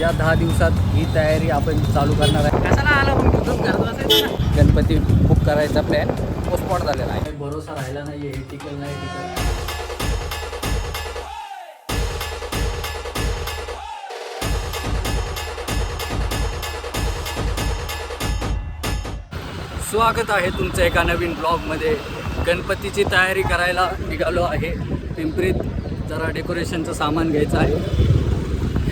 या दहा दिवसात ही तयारी आपण चालू करणार आहे. कशाला आला गणपती बुक करायचा प्लॅन पोस्टपॉट झालेला आहे. भरोसा राहिला नाही हे टिकल नाही टिकल स्वागत आहे तुमचं एका नवीन ब्लॉगमध्ये गणपतीची तयारी करायला निघालो आहे. पिंपरीत जरा डेकोरेशनचं सामान घ्यायचं आहे.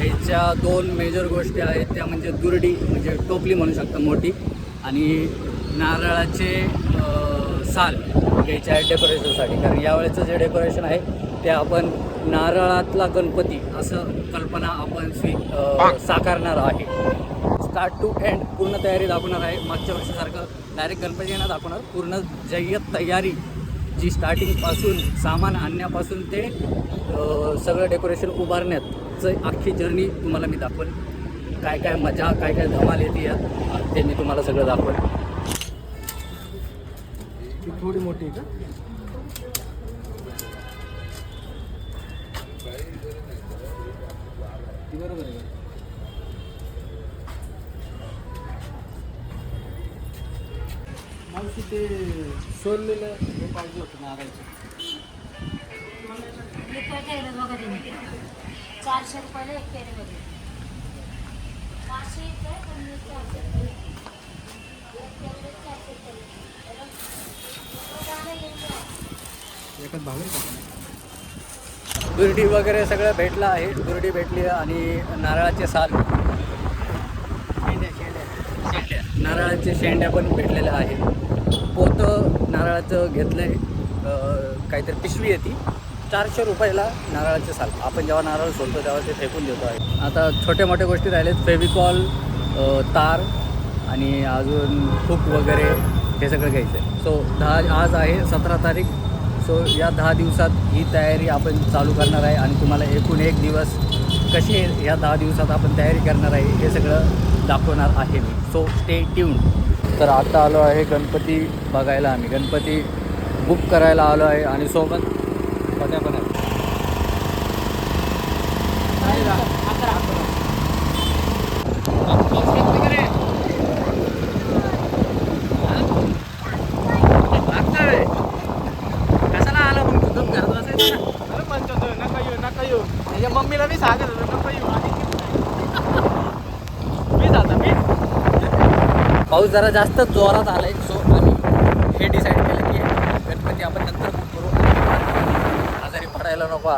ह्याच्या दोन मेजर गोष्टी आहेत. त्या म्हणजे दुर्डी म्हणजे टोपली म्हणू शकता मोठी आणि नारळाचे साल घ्यायचे आहे डेकोरेशनसाठी कारण यावेळेचं जे डेकोरेशन आहे ते आपण नारळातला गणपती असं कल्पना आपण स्वी साकारणार आहे. स्टार्ट टू एंड पूर्ण तयारी दाखवणार आहे. मागच्या वर्षासारखं डायरेक्ट गणपती येणार दाखवणार. पूर्ण जय्यत तयारी जी स्टार्टिंगपासून सामान आणण्यापासून ते सगळं डेकोरेशन उभारण्याचं अख्खी जर्नी तुम्हाला मी दाखवेल काय काय मजा काय काय धमाल येते यात ते मी तुम्हाला सगळं दाखवेल थोडी मोठी का? बरोबर आहे मावशी ते सोललेलं पाहिजे होतं नारायचं चारशे रुपयाला एक पाचशे चारशे दुर्डी वगैरे सगळं भेटलं आहे. दुर्डी भेटली आणि नारळाचे साल. शेंड्या. नारळाचे शेंड्या पण भेटलेल्या आहेत. नारळाचं घेतलं आहे काहीतरी पिशवी येते चारशे रुपयाला नारळाचे साल. आपण जेव्हा नारळ सोडतो तेव्हा ते फेकून देतो आहे. आता छोट्या मोठ्या गोष्टी राहिलेत. फेविकॉल तार आणि अजून हुक वगैरे हे सगळं घ्यायचं आहे. सो दहा आज आहे सतरा तारीख. सो या दहा दिवसात ही तयारी आपण चालू करणार आहे आणि तुम्हाला एकूण एक दिवस कशी या दहा दिवसात आपण तयारी करणार आहे हे सगळं दाखवणार आहे मी. सो स्टे ट्यून तर आता आलो आहे गणपती बघायला आम्ही. गणपती बुक करायला आलो आहे आणि सोबत पत्या पण आहेत कशाला आला मग तुझं घरात बसायचं ना अरे म्हणतो तो, नका येऊ नका येऊ त्याच्या मम्मीला मी सांगत होतो नका येऊ आधी मी जाता मी पाऊस जरा जास्त जोरात आला आहे सो आम्ही हे डिसाईड केलं की गणपती आपण नंतर बुक करू. आजारी पडायला नको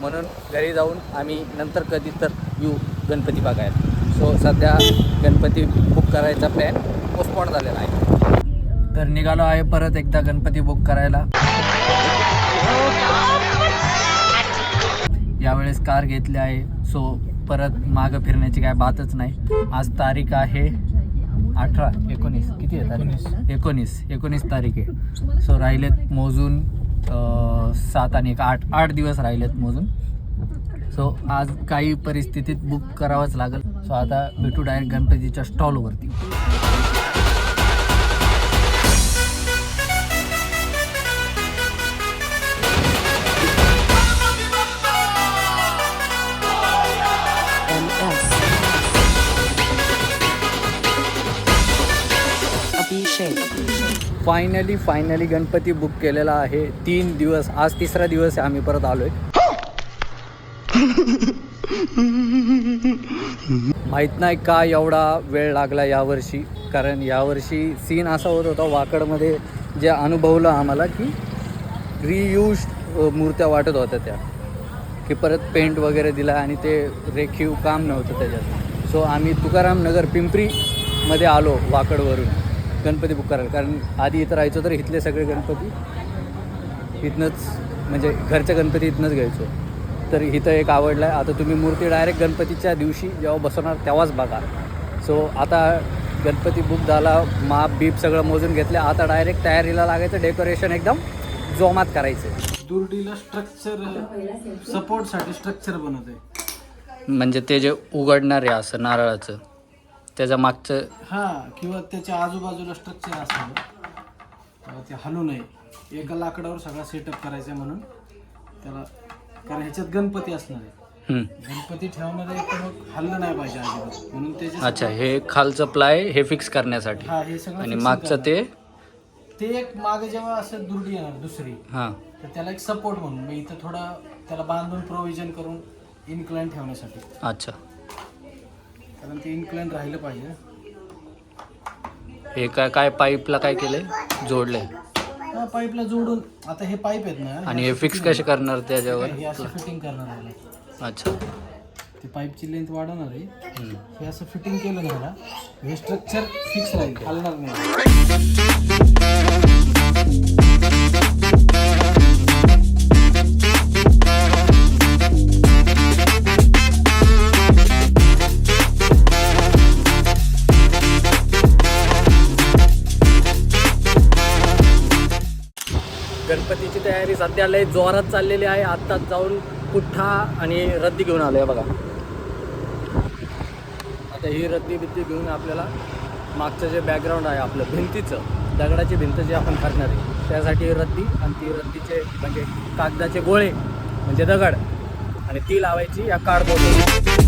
म्हणून घरी जाऊन आम्ही नंतर कधी तर येऊ गणपती बघायला. सो सध्या गणपती बुक करायचा प्लॅन पोस्टपॉन झालेला आहे. तर निघालो आहे परत एकदा गणपती बुक करायला. यावेळेस कार घेतली आहे सो परत मागं फिरण्याची काय बातच नाही. आज तारीख आहे अठरा एकोणीस. किती आहे तारीख? एकोणीस. एकोणीस. तारीख आहे. सो राहिलेत मोजून सात आणि एक आठ. आठ दिवस राहिलेत मोजून. सो आज काही परिस्थितीत बुक करावंच लागेल. सो आता भेटू डायरेक्ट गणपतीच्या स्टॉलवरती फायनली फायनली गणपती बुक केलेला आहे. तीन दिवस आज तिसरा दिवस आहे आम्ही परत आलोय. माहीत नाही का एवढा वेळ लागला यावर्षी? कारण यावर्षी सीन असा होत होता वाकडमध्ये जे अनुभवलं आम्हाला की रियूज मूर्त्या वाटत होत्या त्या. की परत पेंट वगैरे दिला आणि ते रेखीव काम नव्हतं त्याच्यात. सो आम्ही तुकाराम नगर पिंपरीमध्ये आलो वाकडवरून. गणपती बुक करायला. कारण आधी इथं राहायचो तर इथले सगळे गणपती इथनंच म्हणजे घरच्या गणपती इथनंच घ्यायचो. तर इथं एक आवडलं आहे आता तुम्ही मूर्ती डायरेक्ट गणपतीच्या दिवशी जेव्हा बसवणार तेव्हाच बघा. सो आता गणपती बुक झाला माप बीप सगळं मोजून घेतलं आता डायरेक्ट तयारीला लागायचं डेकोरेशन एकदम जोमात करायचं. दुर्डीला स्ट्रक्चर सपोर्टसाठी स्ट्रक्चर बनवत आहे म्हणजे ते जे उघडणार आहे असं नारळाचं. त्याच्या मागचं हा किंवा त्याच्या आजूबाजूला स्ट्रक्चर असावं ते हलू नये. एका लाकडावर सगळा सेटअप करायचा म्हणून त्याला कारण ह्याच्यात गणपती असणार आहे. हम्म. गणपती ठेवणारे मग हल्लं नाही पाहिजे अजिबात. म्हणून त्याचे अच्छा हे खालचं प्लाय हे फिक्स करण्यासाठी. हा हे सगळं आणि fixing मागचं करणार. ते ते एक मागे जेव्हा असं दुर्डी येणार दुसरी. हां. तर त्याला एक सपोर्ट म्हणून. मी इथं थोडं त्याला बांधून प्रोव्हिजन करून इन्क्लाइन ठेवण्यासाठी. अच्छा. कारण ते इन्क्लाइन राहिलं पाहिजे. हे काय काय पाईपला काय केलंय? जोडलंय. हा पाईपला जोडून आता हे पाईप आहेत ना आणि हे फिक्स कसे करणार त्याच्यावर? हे असं फिटिंग करणार आहे. अच्छा. ते पाईपची लेंथ वाढवणार आहे. हे असं फिटिंग केलं ना हे स्ट्रक्चर फिक्स राहील हलणार नाही. गणपतीची तयारी सध्या लय जोरात चाललेली आहे. आत्ताच जाऊन पुठ्ठा आणि रद्दी घेऊन आलो आहे बघा. आता ही रद्दी बिद्दी घेऊन आपल्याला मागचं जे बॅकग्राऊंड आहे आपलं भिंतीचं दगडाची भिंत जी आपण करणार आहे त्यासाठी रद्दी आणि ती रद्दीचे म्हणजे कागदाचे गोळे म्हणजे दगड आणि ती लावायची या कार्डबोर्ड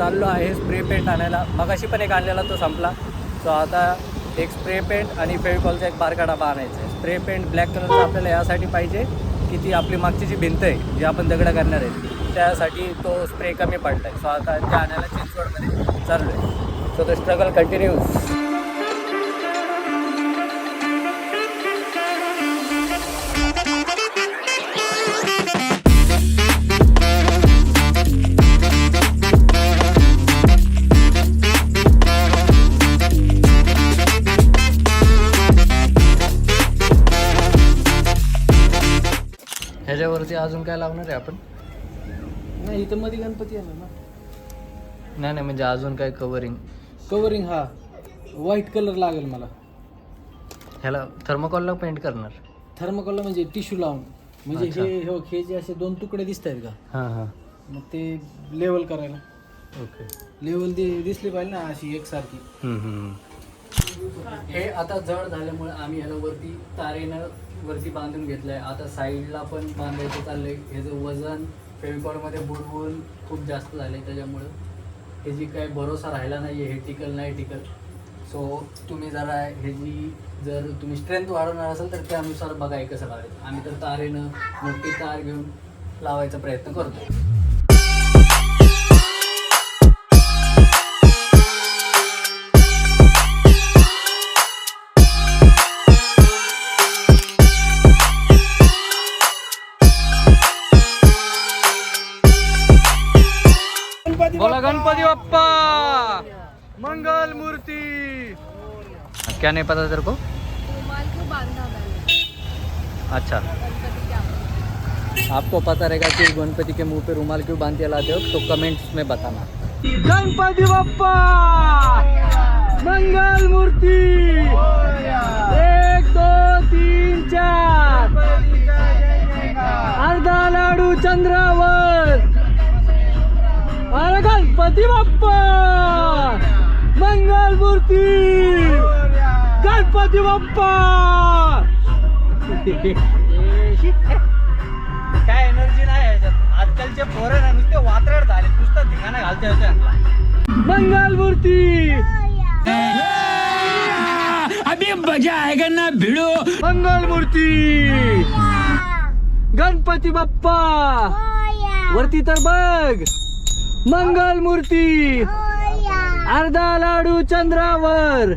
चाललो आहे स्प्रे पेंट आणायला. मगाशी पण एक आणलेला तो संपला. सो आता एक स्प्रे पेंट आणि फेविकॉलचा एक बारका डबा आणायचा आहे. स्प्रे पेंट ब्लॅक कलरचा आपल्याला यासाठी पाहिजे की ती आपली मागची जी भिंत आहे जी आपण दगडं करणार आहे त्यासाठी तो स्प्रे कमी पडला आहे सो आता ते आणायला चिंचवडमध्ये चाललो आहे सो द स्ट्रगल कंटिन्यूज अजून काय लावणार आहे आपण? नाही इथं मध्ये गणपती येणार ना. नाही नाही म्हणजे अजून काय कवरिंग कवरिंग हा. व्हाईट कलर लागेल मला. ह्याला थर्मोकॉलला पेंट करणार? थर्मोकॉल म्हणजे टिश्यू लावून. म्हणजे अच्छा. हे हे हे जे असे दोन तुकडे दिसत आहेत का? हां हां. मग ते लेवल करायला. ओके लेवल दि दिसली पाहिजे ना अशी एकसारखी. हे आता जड झाल्यामुळे आम्ही ह्याला वरती तारेनं वरती बांधून घेतलंय. आता साईडला पण बांधायचं चाललंय. ह्याचं वजन फेविकॉलमध्ये बुडवून खूप जास्त झालंय त्याच्यामुळं. हे जी भरोसा राहिला नाही आहे हे टिकल नाही टिकल सो तुम्ही जरा ह्याची जर तुम्ही स्ट्रेंथ वाढवणार असाल तर त्यानुसार बघा हे कसं लावायचं आम्ही तर तारेनं मोठी तार घेऊन लावायचा प्रयत्न करतो बांधा मैंने। अच्छा। आपको पता रहेगा कि गणपति के मुँह पे रुमाल क्यों बाँध के लाते हो तो कमेंट्स में बताना। गणपति बप्पा! मंगल मूर्ति! एक दो तीन चार। अर्धा लाडू चंद्रावर। अरे गणपति बाप्पा! मंगल मूर्ती! गणपती बाप्पा! काय एनर्जी नाही याच्यात. आजकालचे पोरं ना नुसते वात्रट झाले. नुसतं धिंगाणा घालते होते मंगल मूर्ती अभी मजा आएगा ना भिड़ो? मंगल मूर्ती गणपती बाप्पा! वरती तर बघ! मंगल मूर्ती अर्धा लाडू चंद्रावर!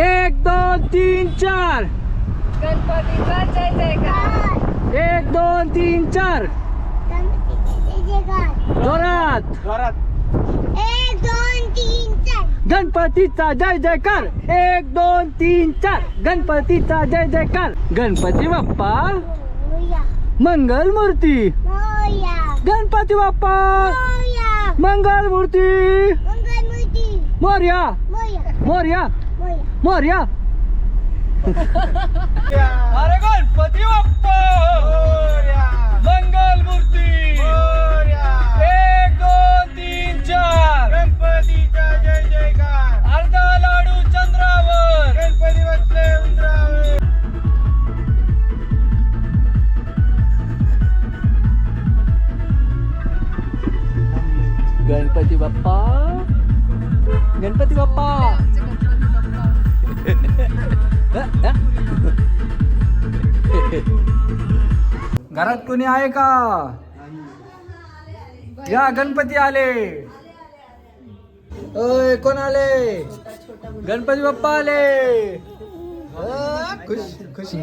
एक दोन तीन चार. गणपतीचा जय जयकार एक दोन तीन चार. जोरात. जोरात एक दोन तीन चार गणपतीचा जय जयकार. एक दोन तीन चार. गणपतीचा जय जयकार. गणपती बाप्पा मंगल मूर्ती गणपती बाप्पा मंगल मूर्ती मोर्या मोर्या मोर्या अरे गणपती बाप्पा! मंगल मूर्ती एक दोन तीन चार! गणपतीचा जय जयकार. अर्धा लाडू चंद्रावर! गणपती बसले उंदरावर. गणपती बाप्पा! गणपती बाप्पा. घरात कोणी आहे का? या गणपती आले. ओय कोण आले? गणपती बाप्पा आले. खुश खुश.